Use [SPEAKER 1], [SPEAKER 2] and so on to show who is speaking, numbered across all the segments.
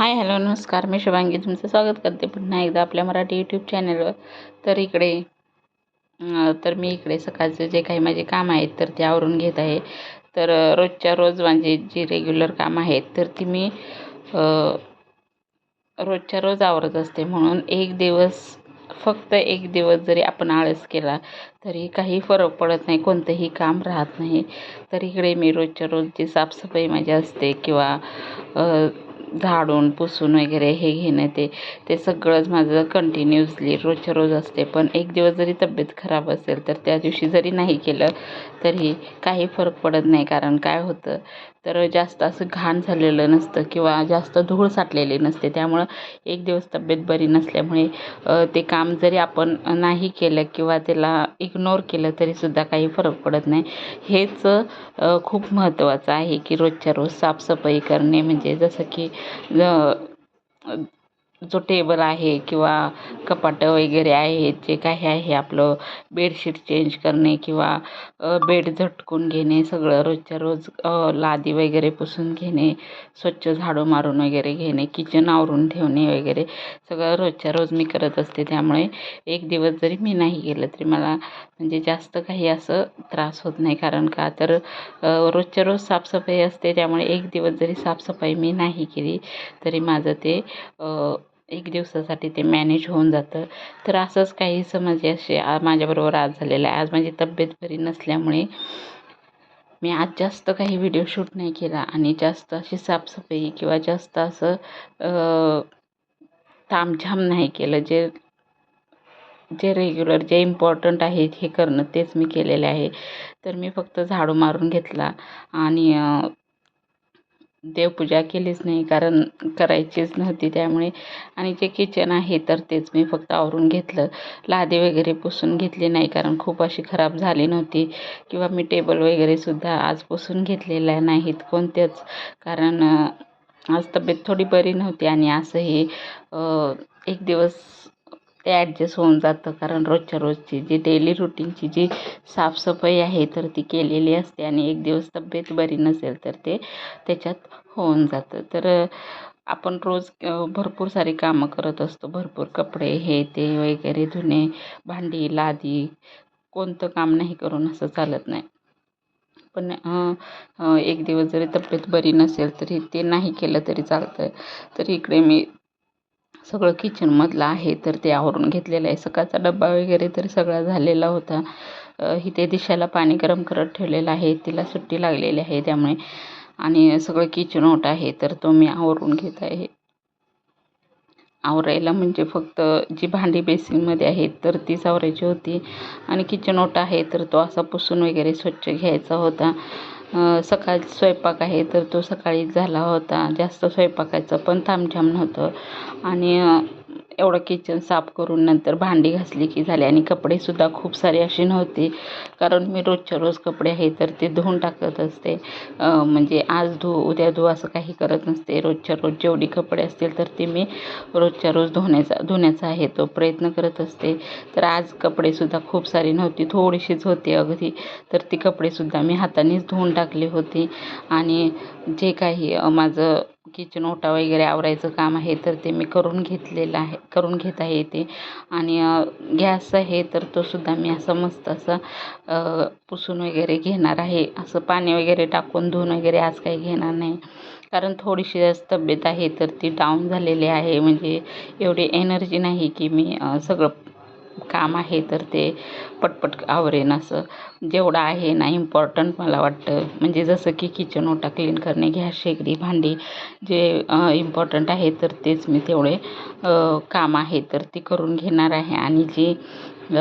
[SPEAKER 1] Hi hello नमस्कार. मी शुभांगी. तुमचं स्वागत करते पुन्हा एकदा आपल्या मराठी यूट्यूब चॅनलवर तर इकडे तर मी इकडे सकाळचं जे काही माझे काम आहेत तर ते आवरून घेत आहे. तर रोजच्या रोज माझे जी रेग्युलर काम आहेत तर ती मी रोजच्या रोज आवरत असते. म्हणून एक दिवस फक्त एक दिवस जरी आपण आळस केला तरी काही फरक पडत नाही. कोणतंही काम राहत नाही. तर इकडे मी रोजच्या रोज जी साफसफाई माझी असते किंवा झाडून पुसून वगैरे हे घेणं ते ते सगळंच माझं कंटिन्युअसली रोजच्या रोज असते. पण एक दिवस जरी तब्येत खराब असेल तर त्या दिवशी जरी नाही केलं तरी काही फरक पडत नाही. कारण काय होतं तर जास्त असं घाण झालेलं नसतं किंवा जास्त धूळ साठलेली नसते. त्यामुळं एक दिवस तब्येत बरी नसल्यामुळे ते काम जरी आपण नाही केलं किंवा त्याला इग्नोर केलं तरीसुद्धा काही फरक पडत नाही. हेच खूप महत्त्वाचं आहे की रोजच्या रोज साफसफाई करणे. म्हणजे जसं की जो टेबल आहे किंवा कपाटं वगैरे आहेत जे काही आहे आपलं बेडशीट चेंज करणे किंवा बेड झटकून घेणे सगळं रोजच्या रोज लादी वगैरे पुसून घेणे स्वच्छ झाडू मारून वगैरे घेणे किचन आवरून ठेवणे वगैरे सगळं रोजच्या रोज मी करत असते. त्यामुळे एक दिवस जरी मी नाही गेलं तरी मला म्हणजे जास्त काही असं त्रास होत नाही. कारण का? तर रोजच्या रोज साफसफाई असते. त्यामुळे एक दिवस जरी साफसफाई मी नाही केली तरी माझं ते एक दिवसासाठी ते मॅनेज होऊन जातं. तर असंच काही समज म्हणजे असे माझ्याबरोबर आज झालेलं आहे. आज माझी तब्येत बरी नसल्यामुळे मी आज जास्त काही व्हिडिओ शूट नाही केला. आणि जास्त अशी साफसफाई किंवा जास्त असं तामझाम नाही केलं. जे जे रेग्युलर जे इम्पॉर्टंट आहेत हे करणं तेच मी केलेले आहे. तर मी फक्त झाडू मारून घेतला आणि देवपूजा केलीच नाही कारण करायचीच नव्हती त्यामुळे आणि जे किचन आहे तर तेच मी फक्त आवरून घेतलं. लादी वगैरे पुसून घेतली नाही कारण खूप अशी खराब झाली नव्हती किंवा मी टेबल वगैरेसुद्धा आज पुसून घेतलेल्या नाहीत कोणत्याच कारण आज तब्येत थोडी बरी नव्हती आणि असंही एक दिवस ते ॲडजस्ट होऊन जातं. कारण रोजच्या रोजची जी डेली रुटीनची जी साफसफाई आहे तर ती केलेली असते. आणि एक दिवस तब्येत बरी नसेल तर ते त्याच्यात होऊन जातं. तर आपण रोज भरपूर सारी कामं करत असतो. भरपूर कपडे हे ते वगैरे धुणे भांडी लादी कोणतं काम नाही करून असं चालत नाही. पण एक दिवस जरी तब्येत बरी नसेल तरी ते नाही केलं तरी चालतं तर इकडे मी सगळं किचनमधलं आहे तर ते आवरून घेतलेलं आहे. सकाळचा डब्बा वगैरे तर सगळा झालेला होता. इथे दिशाला पाणी गरम करत ठेवलेलं आहे. तिला सुट्टी लागलेली आहे त्यामुळे. आणि सगळं किचन ओट आहे तर तो मी आवरून घेत आहे. आवरायला म्हणजे फक्त जी भांडी बेसिनमध्ये आहेत तर तीच आवरायची होती. आणि किचन ओटा आहे तर तो असा पुसून वगैरे स्वच्छ घ्यायचा होता. सकाळ स्वयंपाक आहे तर तो सकाळीच झाला होता. जास्त स्वयंपाकाचं पण तामझाम नव्हतं. आणि एवढं किचन साफ करून नंतर भांडी घासली की झाली. आणि कपडेसुद्धा खूप सारे असे नव्हते. कारण मी रोजच्या रोज कपडे आहे तर ते धुवून टाकत असते. म्हणजे आज धु उद्या धु असं काही करत नसते. रोजच्या रोज जेवढी कपडे असतील तर ते मी रोजच्या रोज धुण्याचा धुण्याचा आहे तो प्रयत्न करत असते. तर आज कपडेसुद्धा खूप सारी नव्हती. थोडीशीच होती अगदी. तर ती कपडेसुद्धा मी हातानेच धुवून टाकली होती. आणि जे काही माझं किचन ओटा वगैरे आवरायचं काम आहे तर ते मी करून घेतलेलं आहे करून घेत आहे ते. आणि गॅस आहे तर तो सुद्धा मी असा मस्त असा पुसून वगैरे घेणार आहे. असं पाणी वगैरे टाकून धुवून वगैरे आज काही घेणार नाही. कारण थोडीशी आज तब्येत आहे तर ती डाऊन झालेली आहे. म्हणजे एवढी एनर्जी नाही की मी सगळं काम आहे तर ते पटपट आवरेन असं. जेवढं आहे ना इम्पॉर्टंट मला वाटतं. म्हणजे जसं की किचन ओटा क्लीन करणे गॅस शेगडी भांडी जे इम्पॉर्टंट आहे तर तेच मी तेवढे काम आहे तर ते करून घेणार आहे. आणि जे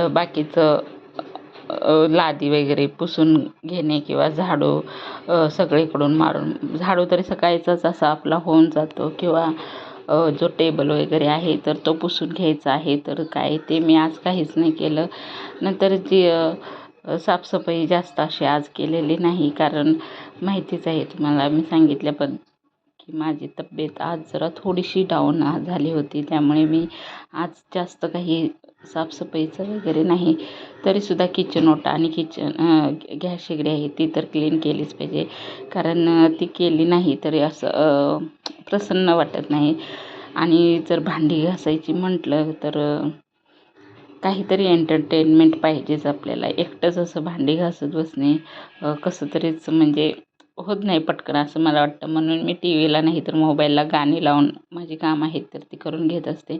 [SPEAKER 1] बाकीचं लादी वगैरे पुसून घेणे किंवा झाडू सगळीकडून मारून झाडू तरी सकाळचाच असा आपला होऊन जातो किंवा जो टेबल वगैरे आहे तर तो पुसून घ्यायचा आहे. तर काय ते मी आज काहीच नाही केलं. नंतर जी साफसफाई जास्त अशी आज केलेली नाही कारण माहितीच आहे तुम्हाला मी सांगितल्या पण की माझी तब्येत आज जरा थोडीशी डाऊन झाली होती. त्यामुळे मी आज जास्त काही साफसफाईचं वगैरे नाही तरीसुद्धा किचन ओटा आणि किचन गॅस शेगडी आहे ती तर क्लीन केलीच पाहिजे. कारण ती केली नाही तरी असं प्रसन्न वाटत नाही. आणि जर भांडी घासायची म्हटलं तर काहीतरी एंटरटेनमेंट पाहिजेच आपल्याला. एकटंच असं भांडी घासत बसणे कसं तरीच म्हणजे होत नाही पटकन असं मला वाटतं. म्हणून मी टी व्हीला नाही तर मोबाईलला गाणी लावून माझी कामं आहेत तर ती करून घेत असते.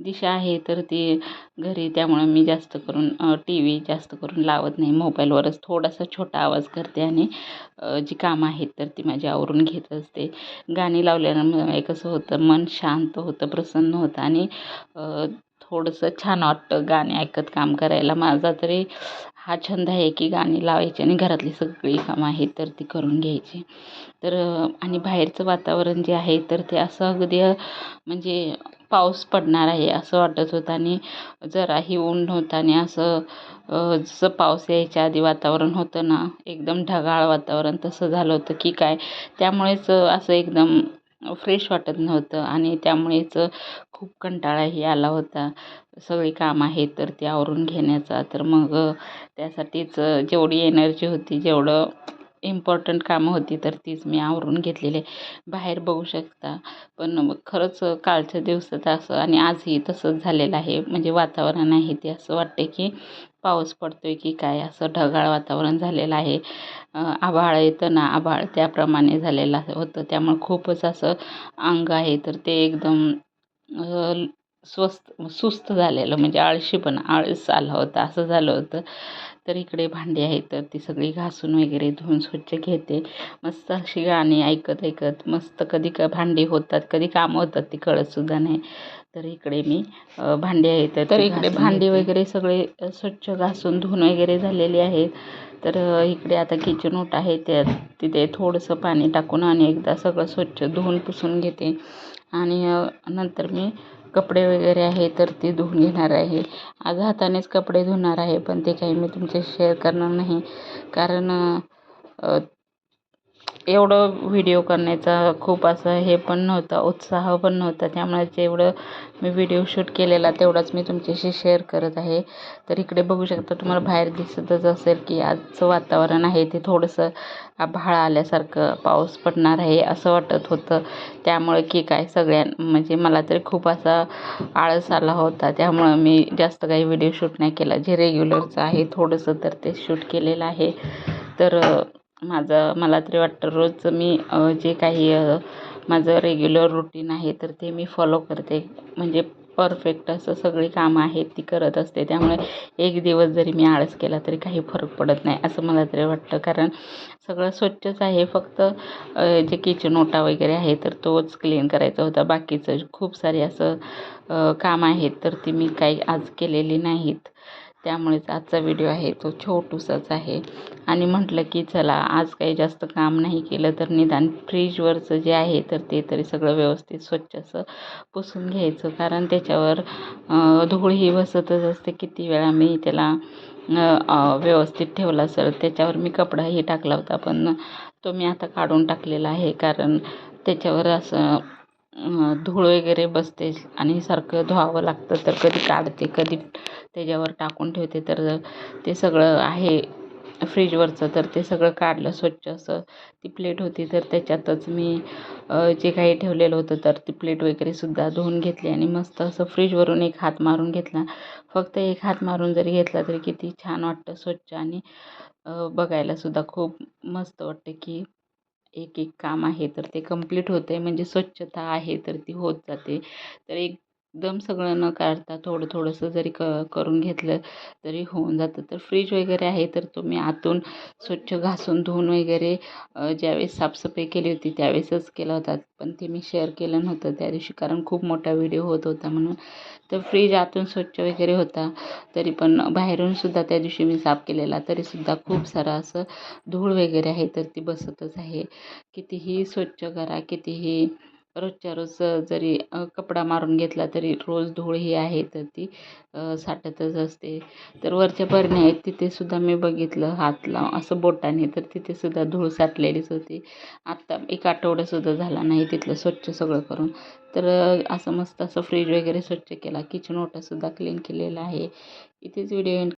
[SPEAKER 1] दिशा आहे तर ती घरी त्यामुळं मी जास्त करून टी व्ही जास्त करून लावत नाही. मोबाईलवरच थोडासा छोटा आवाज करते आणि जी कामं आहेत तर ती माझी आवरून घेत असते. गाणी लावल्यानं कसं होतं मन शांत होतं प्रसन्न होतं आणि थोडंसं छान वाटतं गाणे ऐकत काम करायला. माझा तरी हा छंद आहे की गाणी लावायची आणि घरातली सगळी कामं आहेत तर ती करून घ्यायची. तर आणि बाहेरचं वातावरण जे आहे तर ते असं अगदी म्हणजे पाऊस पडणार आहे असं वाटत होतं आणि जराही ऊन नव्हतं आणि असं जसं पाऊस यायच्या आधी वातावरण होतं ना एकदम ढगाळ वातावरण तसं झालं होतं की काय. त्यामुळेच असं एकदम फ्रेश वाटत नव्हतं आणि त्यामुळेच खूप कंटाळाही आला होता. सगळी काम आहेत तर ती आवरून घेण्याचा. तर मग त्यासाठीच जेवढी एनर्जी होती जेवढं इम्पॉर्टंट कामं होती तर तीच मी आवरून घेतलेली. आहे बाहेर बघू शकता. पण खरंच कालच्या दिवसात असं आणि आजही तसंच झालेलं आहे. म्हणजे वातावरण आहे ते असं वाटते की पाऊस पडतो आहे की काय असं ढगाळ वातावरण झालेलं आहे. आभाळ येतं ना आभाळ त्याप्रमाणे झालेलं होतं. त्यामुळे खूपच असं अंग आहे तर ते एकदम स्वस्त सुस्त झालेलं म्हणजे आळशीपणा आळस आला होता असं झालं होतं. तर इकडे भांडी आहेत तर ती सगळी घासून वगैरे धुवून स्वच्छ घेते. मस्त अशी गाणी ऐकत ऐकत मस्त कधी क भांडी होतात कधी कामं होतात ती कळतसुद्धा नाही. तर इकडे मी भांडी आहेत तर इकडे भांडी वगैरे सगळे स्वच्छ घासून धुवून वगैरे झालेली आहेत. तर इकडे आता किचन ओट आहे त्या तिथे थोडंसं पाणी टाकून आणि एकदा सगळं स्वच्छ धुवून पुसून घेते. आणि नंतर मी कपडे वगैरे आहे तर ती धुवून घेणार आहे. आज हातानेच कपडे धुणार आहे पण ते काही मी तुमच्याशी शेअर करणार नाही. कारण एवढं व्हिडिओ करण्याचा खूप असं हे पण नव्हतं उत्साह पण नव्हता. त्यामुळे जेवढं मी व्हिडिओ शूट केलेला तेवढाच मी तुमच्याशी शेअर करत आहे. तर इकडे बघू शकता तुम्हाला बाहेर दिसतच असेल की आजचं वातावरण आहे ते थोडंसं आभाळ आल्यासारखं पाऊस पडणार आहे असं वाटत होतं. त्यामुळे की काय सगळ्यां म्हणजे मला तरी खूप असा आळस आला होता. त्यामुळं मी जास्त काही व्हिडिओ शूट नाही केला. जे रेग्युलरचं आहे थोडंसं तर ते शूट केलेलं आहे. तर माझं मला तरी वाटतं रोज मी जे काही माझं रेग्युलर रुटीन आहे तर ते मी फॉलो करते. म्हणजे परफेक्ट असं सगळी कामं आहेत ती करत असते. त्यामुळे एक दिवस जरी मी आळस केला तरी काही फरक पडत नाही असं मला तरी वाटतं. कारण सगळं स्वच्छच आहे. फक्त जे किचन ओटा वगैरे आहे तर तोच क्लीन करायचा होता. बाकीचं खूप सारे असं काम आहेत तर ती मी काही आज केलेली नाहीत. त्यामुळेच आजचा व्हिडिओ आहे तो छोटूसाच आहे. आणि म्हटलं की चला आज काही जास्त काम नाही केलं तर निदान फ्रीजवरचं जे आहे तर ते तरी सगळं व्यवस्थित स्वच्छ असं पुसून घ्यायचं. कारण त्याच्यावर धूळही बसतच असते. किती वेळा मी त्याला व्यवस्थित ठेवला असेल त्याच्यावर मी कपडाही टाकला होता. पण तो मी आता काढून टाकलेला आहे. कारण त्याच्यावर असं धूळ वगैरे बसते आणि सारखं धुवावं लागतं तर कधी काढते कधी त्याच्यावर टाकून ठेवते. तर ते सगळं आहे फ्रीजवरचं तर ते सगळं काढलं स्वच्छ असं ती प्लेट होती. तर त्याच्यातच मी जे काही ठेवलेलं होतं तर ती प्लेट वगैरेसुद्धा धुवून घेतली आणि मस्त असं फ्रीजवरून एक हात मारून घेतला. फक्त एक हात मारून जरी घेतला तरी किती छान वाटतं स्वच्छ आणि बघायलासुद्धा खूप मस्त वाटते की एक एक काम आहे तर ते कंप्लीट होतं आहे म्हणजे स्वच्छता आहे तर ती होत जाते. तर एक एकदम सगळं न काढता थोडं थोडंसं जरी क करून घेतलं तरी होऊन जातं. तर फ्रीज वगैरे आहे तर तुम्ही आतून स्वच्छ घासून धुवून वगैरे ज्यावेळेस साफसफाई केली होती त्यावेळेसच केला होता पण ते मी शेअर केलं नव्हतं त्या दिवशी कारण खूप मोठा व्हिडिओ होत होता म्हणून. तर फ्रीज आतून स्वच्छ वगैरे होता तरी पण बाहेरूनसुद्धा त्या दिवशी मी साफ केलेला. तरीसुद्धा खूप सारं असं धूळ वगैरे आहे तर ती बसतच आहे. कितीही स्वच्छ करा कितीही रोजच्या रोज जरी कपडा मारून घेतला तरी रोज धूळ ही आहे तर ती साठतच असते. तर वरच्या बरण्या आहेत तिथेसुद्धा मी बघितलं हात लाव असं बोटाने तर तिथेसुद्धा धूळ साठलेलीच होती. आत्ता एक आठवडासुद्धा झाला नाही तिथलं स्वच्छ सगळं करून. तर असं मस्त असं फ्रीज वगैरे स्वच्छ केला किचन ओटासुद्धा क्लीन केलेला आहे. इथेच व्हिडिओ